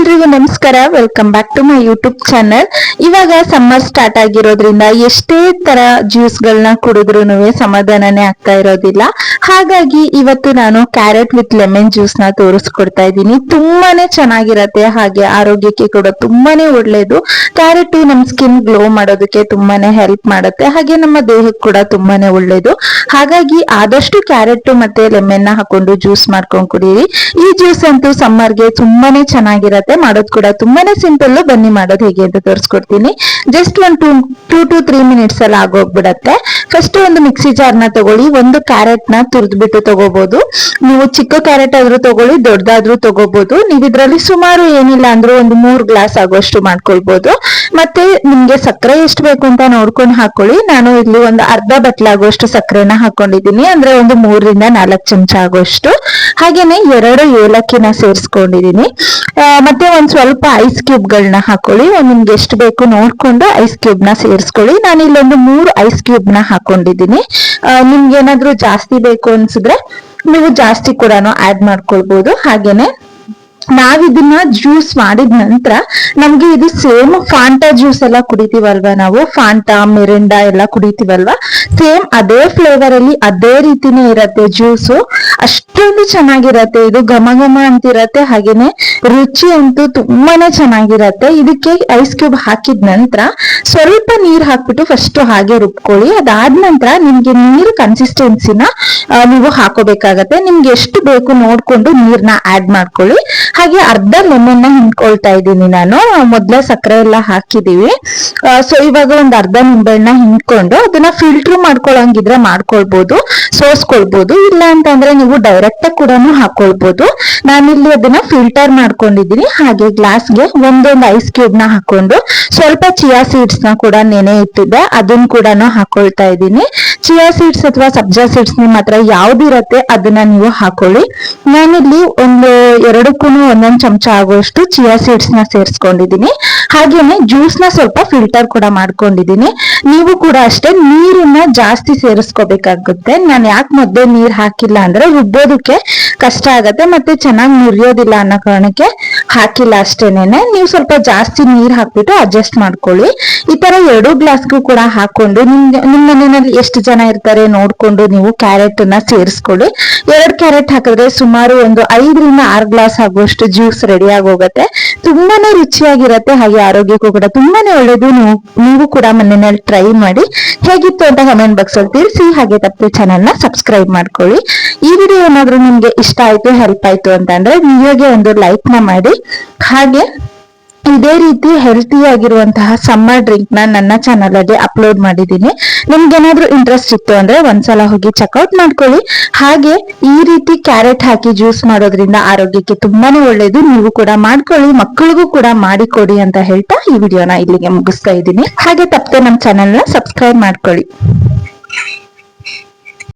ಎಲ್ರಿಗೂ ನಮಸ್ಕಾರ. Welcome back to my YouTube channel ಇವಾಗ ಸಮ್ಮರ್ ಸ್ಟಾರ್ಟ್ ಆಗಿರೋದ್ರಿಂದ ಎಷ್ಟೇ ತರ ಜ್ಯೂಸ್ ಗಳನ್ನ ಕುಡಿದ್ರು ಸಮಾಧಾನನೇ ಆಗ್ತಾ ಇರೋದಿಲ್ಲ. ಹಾಗಾಗಿ ಇವತ್ತು ನಾನು ಕ್ಯಾರೆಟ್ ವಿತ್ ಲೆಮನ್ ಜ್ಯೂಸ್ನ ತೋರಿಸ್ಕೊಡ್ತಾ ಇದ್ದೀನಿ. ತುಂಬಾನೇ ಚೆನ್ನಾಗಿರತ್ತೆ, ಹಾಗೆ ಆರೋಗ್ಯಕ್ಕೆ ಕೂಡ ತುಂಬಾನೇ ಒಳ್ಳೇದು. ಕ್ಯಾರೆಟ್ ನಮ್ ಸ್ಕಿನ್ ಗ್ಲೋ ಮಾಡೋದಕ್ಕೆ ತುಂಬಾನೇ ಹೆಲ್ಪ್ ಮಾಡುತ್ತೆ, ಹಾಗೆ ನಮ್ಮ ದೇಹಕ್ಕೆ ಕೂಡ ತುಂಬಾನೇ ಒಳ್ಳೇದು. ಹಾಗಾಗಿ ಆದಷ್ಟು ಕ್ಯಾರೆಟ್ ಮತ್ತೆ ಲೆಮನ್ನ ಹಾಕೊಂಡು ಜ್ಯೂಸ್ ಮಾಡ್ಕೊಂಡ್ ಕುಡಿಯಿರಿ ಈ ಜ್ಯೂಸ್ ಅಂತೂ ಸಮ್ಮರ್ಗೆ ತುಂಬಾನೇ ಚೆನ್ನಾಗಿರತ್ತೆ. ಮಾಡೋದು ಕೂಡ ತುಂಬಾನೇ ಸಿಂಪಲ್ ಬನ್ನಿ ಮಾಡೋದು ಹೇಗೆ ಅಂತ ತೋರಿಸ್ಕೊಡ್ತೀನಿ. ಜಸ್ಟ್ ಒಂದು two two to three minutes ಅಲ್ಲಿ ಆಗೋಗ್ಬಿಡತ್ತೆ. ಫಸ್ಟ್ ಒಂದು ಮಿಕ್ಸಿ ಜಾರ್ನ ತಗೊಳ್ಳಿ. ಒಂದು ಕ್ಯಾರೆಟ್ನ ತುರ್ದ್ಬಿಟ್ಟು ತಗೋಬಹುದು ನೀವು ಚಿಕ್ಕ ಕ್ಯಾರೆಟ್ ಆದ್ರೂ ತಗೊಳ್ಳಿ ದೊಡ್ಡದಾದ್ರೂ ತಗೋಬಹುದು ನೀವು ಇದ್ರಲ್ಲಿ ಸುಮಾರು ಏನಿಲ್ಲ ಅಂದ್ರೂ ಒಂದು ಮೂರ್ ಗ್ಲಾಸ್ ಆಗೋಷ್ಟು ಮಾಡ್ಕೊಳ್ಬಹುದು ಮತ್ತೆ ನಿಮ್ಗೆ ಸಕ್ಕರೆ ಎಷ್ಟು ಬೇಕು ಅಂತ ನೋಡ್ಕೊಂಡು ಹಾಕೊಳ್ಳಿ. ನಾನು ಇಲ್ಲಿ ಒಂದು ಅರ್ಧ ಬಟ್ಲಾಗುವಷ್ಟು ಸಕ್ಕರೆನ ಹಾಕೊಂಡಿದ್ದೀನಿ. ಅಂದ್ರೆ ಒಂದು ಮೂರರಿಂದ ನಾಲ್ಕು ಚಮಚ ಆಗೋಷ್ಟು ಹಾಗೇನೆ ಎರಡು ಏಲಕ್ಕಿನ ಸೇರಿಸ್ಕೊಂಡಿದೀನಿ ಮತ್ತೆ ಒಂದ್ ಸ್ವಲ್ಪ ಐಸ್ ಕ್ಯೂಬ್ ಗಳನ್ನ ಹಾಕೊಳ್ಳಿ ನಿಮ್ಗೆ ಎಷ್ಟು ಬೇಕು ನೋಡ್ಕೊಂಡು ಐಸ್ ಕ್ಯೂಬ್ನ ಸೇರಿಸ್ಕೊಳ್ಳಿ. ನಾನು ಇಲ್ಲೊಂದು ಮೂರು ಐಸ್ ಕ್ಯೂಬ್ನ ಹಾಕೊಂಡಿದ್ದೀನಿ ನಿಮ್ಗೆ ಏನಾದ್ರು ಜಾಸ್ತಿ ಬೇಕು ಅನ್ಸಿದ್ರೆ ನೀವು ಜಾಸ್ತಿ ಕೂಡ ಆಡ್ ಮಾಡ್ಕೊಳ್ಬಹುದು ಹಾಗೇನೆ ನಾವಿದನ್ನ ಜ್ಯೂಸ್ ಮಾಡಿದ ನಂತರ ನಮ್ಗೆ ಇದು ಸೇಮ್ ಫಾಂಟಾ ಜ್ಯೂಸ್ ಎಲ್ಲ ಕುಡಿತೀವಲ್ವಾ ನಾವು? ಫಾಂಟಾ ಮಿರಿಂಡಾ ಎಲ್ಲ ಕುಡಿತೀವಲ್ವಾ? ಸೇಮ್ ಅದೇ ಫ್ಲೇವರ್ ಅಲ್ಲಿ ಅದೇ ರೀತಿನೇ ಇರತ್ತೆ ಜ್ಯೂಸು ಅಷ್ಟೊಂದು ಚೆನ್ನಾಗಿರತ್ತೆ. ಇದು ಘಮ ಘಮ ಅಂತಿರತ್ತೆ. ಹಾಗೇನೆ ರುಚಿ ಅಂತೂ ತುಂಬಾನೇ ಚೆನ್ನಾಗಿರತ್ತೆ. ಇದಕ್ಕೆ ಐಸ್ ಕ್ಯೂಬ್ ಹಾಕಿದ ನಂತರ ಸ್ವಲ್ಪ ನೀರ್ ಹಾಕ್ಬಿಟ್ಟು ಫಸ್ಟ್ ಹಾಗೆ ರುಬ್ಕೊಳ್ಳಿ. ಅದಾದ ನಂತರ ನಿಮ್ಗೆ ನೀರ್ ಕನ್ಸಿಸ್ಟೆನ್ಸಿನ ನೀವು ಹಾಕೋಬೇಕಾಗತ್ತೆ. ನಿಮ್ಗೆ ಎಷ್ಟು ಬೇಕು ನೋಡ್ಕೊಂಡು ನೀರ್ನ ಆಡ್ ಮಾಡ್ಕೊಳ್ಳಿ. ಹಾಗೆ ಅರ್ಧ ಲೆಮನ್ನ ಹಿಂಡ್ಕೊಳ್ತಾ ಇದ್ದೀನಿ ನಾನು. ಮೊದ್ಲೇ ಸಕ್ಕರೆ ಎಲ್ಲ ಹಾಕಿದೀವಿ ಸೊ ಇವಾಗ ಒಂದ್ ಅರ್ಧ ನಿಂಬೆಹಣ್ಣ ಹಿಂಡ್ಕೊಂಡು ಅದನ್ನ ಫಿಲ್ಟರ್ ಮಾಡ್ಕೊಳಂಗಿದ್ರೆ ಮಾಡ್ಕೊಳ್ಬಹುದು ಸೋಸ್ಕೊಳ್ಬಹುದು ಇಲ್ಲ ಅಂತಂದ್ರೆ ಡೈರೆಕ್ಟ್ ಕೂಡ ಹಾಕೊಳ್ಬಹುದು ನಾನಿಲ್ಲಿ ಅದನ್ನ ಫಿಲ್ಟರ್ ಮಾಡ್ಕೊಂಡಿದ್ದೀನಿ. ಹಾಗೆ ಗ್ಲಾಸ್ಗೆ ಒಂದೊಂದು ಐಸ್ ಕ್ಯೂಬ್ನ ಹಾಕೊಂಡು ಸ್ವಲ್ಪ ಚಿಯಾ ಸೀಡ್ಸ್ನ ಕೂಡ ನೆನೆ ಇಟ್ಟಿದ್ದೆ. ಅದನ್ನ ಕೂಡ ಹಾಕೊಳ್ತಾ ಇದ್ದೀನಿ. ಚಿಯಾ ಸೀಡ್ಸ್ ಅಥವಾ ಸಬ್ಜಾ ಸೀಡ್ಸ್ ನಿಮ್ಮ ಹತ್ರ ಯಾವ್ದಿರತ್ತೆ ಅದನ್ನ ನೀವು ಹಾಕೊಳ್ಳಿ. ನಾನಿಲ್ಲಿ ಒಂದು ಎರಡಕ್ಕೂ ಒಂದೊಂದ್ ಚಮಚ ಆಗುವಷ್ಟು ಚಿಯಾ ಸೀಡ್ಸ್ನ ಸೇರಿಸ್ಕೊಂಡಿದ್ದೀನಿ. ಹಾಗೇನೆ ಜ್ಯೂಸ್ನ ಸ್ವಲ್ಪ ಫಿಲ್ಟರ್ ಕೂಡ ಮಾಡ್ಕೊಂಡಿದೀನಿ ನೀವು ಕೂಡ ಅಷ್ಟೇ ನೀರನ್ನ ಜಾಸ್ತಿ ಸೇರಿಸ್ಕೋಬೇಕಾಗುತ್ತೆ. ನಾನು ಯಾಕೆ ಮೊದ್ಲೇ ನೀರ್ ಹಾಕಿಲ್ಲ ಅಂದ್ರೆ ರುಬ್ಬೋದಕ್ಕೆ ಕಷ್ಟ ಆಗತ್ತೆ ಮತ್ತೆ ಚೆನ್ನಾಗಿ ಮುರಿಯೋದಿಲ್ಲ ಅನ್ನೋ ಕಾರಣಕ್ಕೆ ಹಾಕಿಲ್ಲ ಅಷ್ಟೇನೆ ನೀವು ಸ್ವಲ್ಪ ಜಾಸ್ತಿ ನೀರ್ ಹಾಕ್ಬಿಟ್ಟು ಅಡ್ಜಸ್ಟ್ ಮಾಡ್ಕೊಳ್ಳಿ. ಈ ತರ ಎರಡು ಗ್ಲಾಸ್ಗೂ ಕೂಡ ಹಾಕೊಂಡು ನಿಮ್ಗೆ ನಿಮ್ ಮನೆಯಲ್ಲಿ ಎಷ್ಟು ಜನ ಇರ್ತಾರೆ ನೋಡ್ಕೊಂಡು ನೀವು ಕ್ಯಾರೆಟ್ ಅನ್ನ ಸೇರಿಸ್ಕೊಳ್ಳಿ. ಎರಡ್ ಕ್ಯಾರೆಟ್ ಹಾಕಿದ್ರೆ ಸುಮಾರು ಒಂದು ಐದರಿಂದ ಆರು ಗ್ಲಾಸ್ ಆಗುವಷ್ಟು ಜ್ಯೂಸ್ ರೆಡಿ ಆಗೋಗತ್ತೆ. ತುಂಬಾನೇ ರುಚಿಯಾಗಿರತ್ತೆ, ಹಾಗೆ ಆರೋಗ್ಯಕ್ಕೂ ಕೂಡ ತುಂಬಾನೇ ಒಳ್ಳೇದು. ನೀವು ಕೂಡ ಮನೆಯಲ್ಲಿ ಟ್ರೈ ಮಾಡಿ. ಹೇಗಿತ್ತು ಅಂತ ಕಮೆಂಟ್ ಬಾಕ್ಸ್ ಅಲ್ಲಿ ತಿಳಿಸಿ. ಹಾಗೆ ತಪ್ಪು ಚಾನಲ್ನ ಸಬ್ಸ್ಕ್ರೈಬ್ ಮಾಡ್ಕೊಳ್ಳಿ. ಈ ವಿಡಿಯೋ ಏನಾದ್ರೂ ನಿಮ್ಗೆ ಇಷ್ಟ ಆಯ್ತು ಹೆಲ್ಪ್ ಆಯ್ತು ಅಂತ ಅಂದ್ರೆ ವಿಡಿಯೋಗೆ ಒಂದು ಲೈಕ್ನ ಮಾಡಿ ಹಾಗೆ ಇದೇ ರೀತಿ ಹೆಲ್ತಿ ಆಗಿರುವಂತಹ ಸಮ್ಮರ್ ಡ್ರಿಂಕ್ನ ನನ್ನ ಚಾನಲ್ ಅಲ್ಲಿ ಅಪ್ಲೋಡ್ ಮಾಡಿದ್ದೀನಿ. ನಿಮ್ಗೆ ಏನಾದ್ರೂ ಇಂಟ್ರೆಸ್ಟ್ ಇತ್ತು ಅಂದ್ರೆ ಒಂದ್ಸಲ ಹೋಗಿ ಚೆಕ್ಔಟ್ ಮಾಡ್ಕೊಳ್ಳಿ. ಹಾಗೆ ಈ ರೀತಿ ಕ್ಯಾರೆಟ್ ಹಾಕಿ ಜ್ಯೂಸ್ ಮಾಡೋದ್ರಿಂದ ಆರೋಗ್ಯಕ್ಕೆ ತುಂಬಾನೇ ಒಳ್ಳೇದು. ನೀವು ಕೂಡ ಮಾಡ್ಕೊಳ್ಳಿ, ಮಕ್ಕಳಿಗೂ ಕೂಡ ಮಾಡಿಕೊಡಿ ಅಂತ ಹೇಳ್ತಾ ಈ ವಿಡಿಯೋನ ಇಲ್ಲಿಗೆ ಮುಗಿಸ್ತಾ ಇದ್ದೀನಿ. ಹಾಗೆ ತಪ್ಪದೆ ನಮ್ಮ ಚಾನೆಲ್ನ ಸಬ್ಸ್ಕ್ರೈಬ್ ಮಾಡ್ಕೊಳ್ಳಿ.